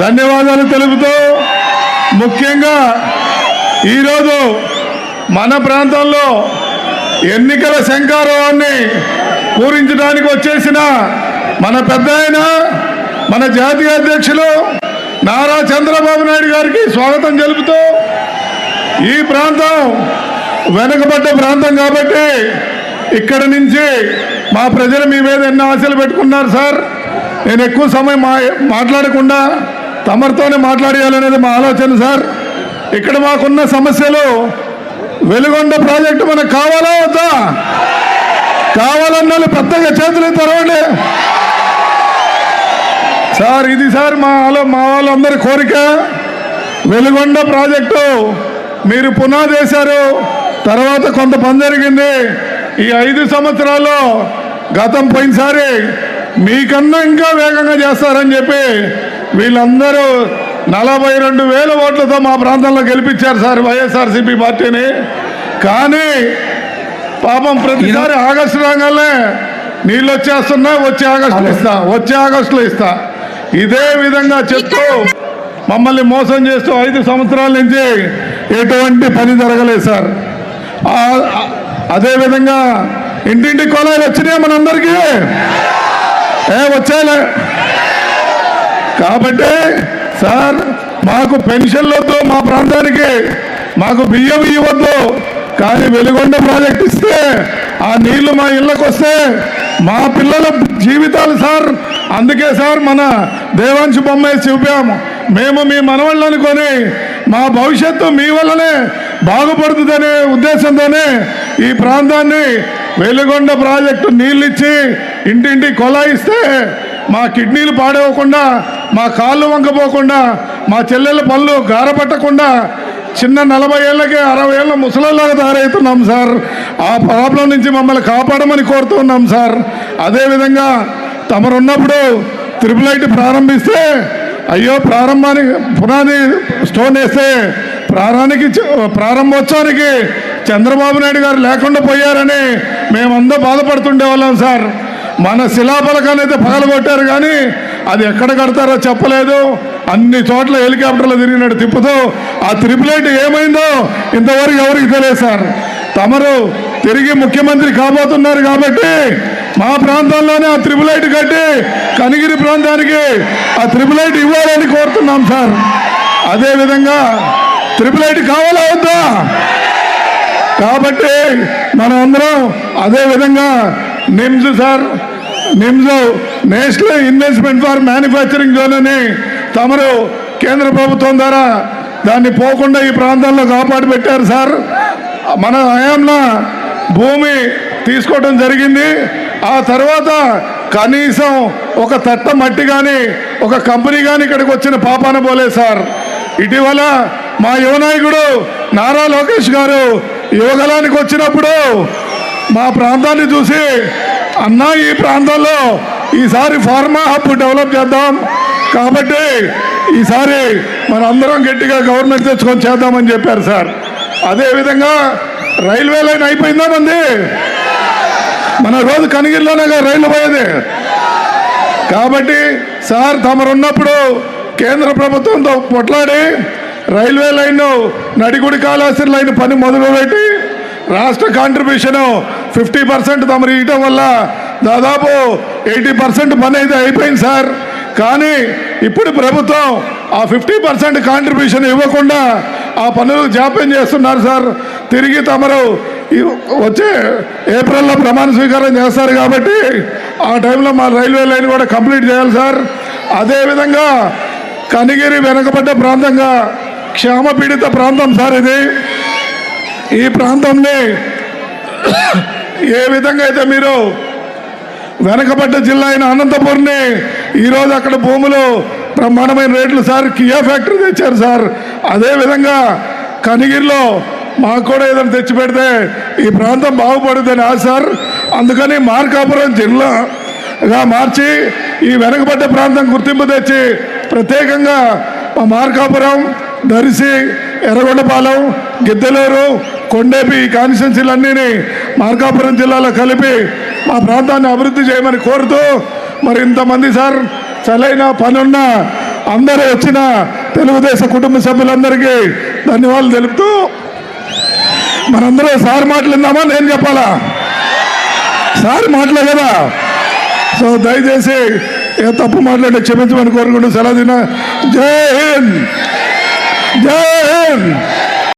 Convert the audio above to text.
ధన్యవాదాలు తెలుపుతూ ముఖ్యంగా ఈరోజు మన ప్రాంతంలో ఎన్నికల శంకారావాన్ని పూరించడానికి వచ్చేసిన మన పెద్ద మన జాతీయ అధ్యక్షులు నారా చంద్రబాబు నాయుడు గారికి స్వాగతం తెలుపుతూ ఈ ప్రాంతం వెనుకబడ్డ ప్రాంతం కాబట్టి ఇక్కడ నుంచి మా ప్రజలు మీ మీద ఎన్నో ఆశలు పెట్టుకున్నారు సార్. నేను ఎక్కువ సమయం మా మాట్లాడకుండా తమరితోనే మాట్లాడేయాలనేది మా ఆలోచన సార్. ఇక్కడ మాకున్న సమస్యలు వెలుగొండ ప్రాజెక్టు మనకు కావాలా వద్దా? కావాలన్న పెద్దగా చేతులు తెరవండి. సార్ ఇది సార్ మా ఆలో మా వాళ్ళందరి కోరిక. వెలుగొండ ప్రాజెక్టు మీరు పునాది వేశారు. తర్వాత కొంత పని జరిగింది. ఈ ఐదు సంవత్సరాల్లో గతం పోయినసారి మీకన్నా ఇంకా వేగంగా చేస్తారని చెప్పి వీళ్ళందరూ నలభై రెండు వేల ఓట్లతో మా ప్రాంతంలో గెలిపించారు సార్ వైఎస్ఆర్సీపీ పార్టీని. కానీ పాపం ప్రతిసారి ఆగస్టు రాగానే నీళ్ళు వచ్చేస్తున్నా వచ్చే ఆగస్టులో ఇస్తా వచ్చే ఆగస్టులో ఇస్తా. ఇదే విధంగా చెప్తూ మమ్మల్ని మోసం చేస్తూ ఐదు సంవత్సరాల నుంచి ఎటువంటి పని జరగలేదు సార్. అదేవిధంగా ఇంటింటి కొలాయిలు వచ్చినాయి మనందరికీ? ఏ వచ్చాయిలే. కాబట్టి సార్ మాకు పెన్షన్లతో మా ప్రాంతానికి మాకు బియ్యం ఇవ్వద్దు. కానీ వెలుగొండ ప్రాజెక్ట్ ఇస్తే ఆ నీళ్ళు మా ఇళ్ళకు వస్తే మా పిల్లల జీవితాలు సార్. అందుకే సార్ మన దేవాంశు బొమ్మ చూపాము. మేము మీ మనవాళ్ళు అనుకొని మా భవిష్యత్తు మీ వల్లనే బాగుపడుతుందనే ఉద్దేశంతోనే ఈ ప్రాంతాన్ని వెలుగొండ ప్రాజెక్టు నీళ్ళిచ్చి ఇంటింటి కొలాయిస్తే మా కిడ్నీలు పాడవకుండా మా కాళ్ళు వంకపోకుండా మా చెల్లెల పళ్ళు గారపట్టకుండా చిన్న నలభై ఏళ్ళకే అరవై ఏళ్ళ ముసలిలాగా తయారవుతున్నాం సార్. ఆ ప్రాబ్లం నుంచి మమ్మల్ని కాపాడమని కోరుతున్నాం సార్. అదేవిధంగా తమరున్నప్పుడు త్రిపుల్ ఐటీ ప్రారంభిస్తే అయ్యో ప్రారంభానికి పునాది స్టోన్ వేస్తే ప్రారానికి ప్రారంభోత్సవానికి చంద్రబాబు నాయుడు గారు లేకుండా పోయారని మేమందరూ బాధపడుతుండే వాళ్ళం సార్. మన శిలాపలకాన్ని అయితే పగలగొట్టారు కానీ అది ఎక్కడ కడతారో చెప్పలేదు. అన్ని చోట్ల హెలికాప్టర్లు తిరిగినట్టు తిప్పుతూ ఆ త్రిపులైట్ ఏమైందో ఇంతవరకు ఎవరికి తెలియదు సార్. తమరు తిరిగి ముఖ్యమంత్రి కాబోతున్నారు కాబట్టి మా ప్రాంతంలోనే ఆ త్రిపులైట్ కట్టి కనిగిరి ప్రాంతానికి ఆ త్రిపులైట్ ఇవ్వాలని కోరుతున్నాం సార్. అదేవిధంగా త్రిపులైట్ కావాలా వద్దా? కాబట్టి మనం అందరం అదే విధంగా NIMZ sir NIMZ national investment for manufacturing zone అని తమరు కేంద్ర ప్రభుత్వం ద్వారా దాన్ని పోకుండా ఈ ప్రాంతాల్లో కాపాటు పెట్టారు సార్. మన హయాంలో భూమి తీసుకోవడం జరిగింది. ఆ తర్వాత కనీసం ఒక తట్ట మట్టి కానీ ఒక కంపెనీ కానీ ఇక్కడికి వచ్చిన పాపాన పోలే సార్. ఇటీవల మా యువనాయకుడు నారా లోకేష్ గారు యువగలానికి వచ్చినప్పుడు మా ప్రాంతాన్ని చూసి అన్నా ఈ ప్రాంతంలో ఈసారి ఫార్మా హబ్ డెవలప్ చేద్దాం. కాబట్టి ఈసారి మన అందరం గట్టిగా గవర్నమెంట్ తెచ్చుకొని చేద్దామని చెప్పారు సార్. అదేవిధంగా రైల్వే లైన్ అయిపోయిందా మంది? మన రోజు కనిగిరిలోనే రైలు పోయేది. కాబట్టి సార్ తమరున్నప్పుడు కేంద్ర ప్రభుత్వంతో పొట్లాడి రైల్వే లైన్ నడిగుడి కాళాశ్రీ లైన్ పని మొదలుపెట్టి రాష్ట్ర కాంట్రిబ్యూషను ఫిఫ్టీ పర్సెంట్ తమరు ఇవ్వటం వల్ల దాదాపు ఎయిటీ పర్సెంట్ పని అయితే అయిపోయింది సార్. కానీ ఇప్పుడు ప్రభుత్వం ఆ ఫిఫ్టీ పర్సెంట్ కాంట్రిబ్యూషన్ ఇవ్వకుండా ఆ పనులు జాప్యం చేస్తున్నారు సార్. తిరిగి తమరు వచ్చే ఏప్రిల్లో ప్రమాణ స్వీకారం చేస్తారు కాబట్టి ఆ టైంలో మా రైల్వే లైన్ కూడా కంప్లీట్ చేయాలి సార్. అదేవిధంగా కనిగిరి వెనకబడ్డ ప్రాంతంగా క్షామపీడిత ప్రాంతం సార్ ఇది. ఈ ప్రాంతంని ఏ విధంగా అయితే మీరు వెనకబడ్డ జిల్లా అయిన అనంతపూర్ని ఈరోజు అక్కడ భూములు బ్రహ్మాండమైన రేట్లు సార్ కియా ఫ్యాక్టరీ తెచ్చారు సార్. అదేవిధంగా కనిగిరిలో మాకు కూడా ఏదైనా తెచ్చి పెడితే ఈ ప్రాంతం బాగుపడుతుందని ఆశ సార్. అందుకని మార్కాపురం జిల్లాగా మార్చి ఈ వెనకబడ్డ ప్రాంతం గుర్తింపు తెచ్చి ప్రత్యేకంగా మా మార్కాపురం దరిసి ఎర్రగొండపాలెం గిద్దలూరు కొండేపి ఈ కాన్స్టిట్యున్సీలన్నీ మార్కాపురం జిల్లాలో కలిపి మా ప్రాంతాన్ని అభివృద్ధి చేయమని కోరుతూ మరి ఇంతమంది సార్ చలైన పనున్న అందరూ వచ్చిన తెలుగుదేశం కుటుంబ సభ్యులందరికీ ధన్యవాదాలు తెలుపుతూ మనందరూ సార్ మాట్లాడిందామా నేను చెప్పాలా? సార్ మాటలే కదా. సో దయచేసి ఏ తప్పు మాట్లాడే క్షమించమని కోరుకుంటూ సెలవు దిన జై హింద్! జై హింద్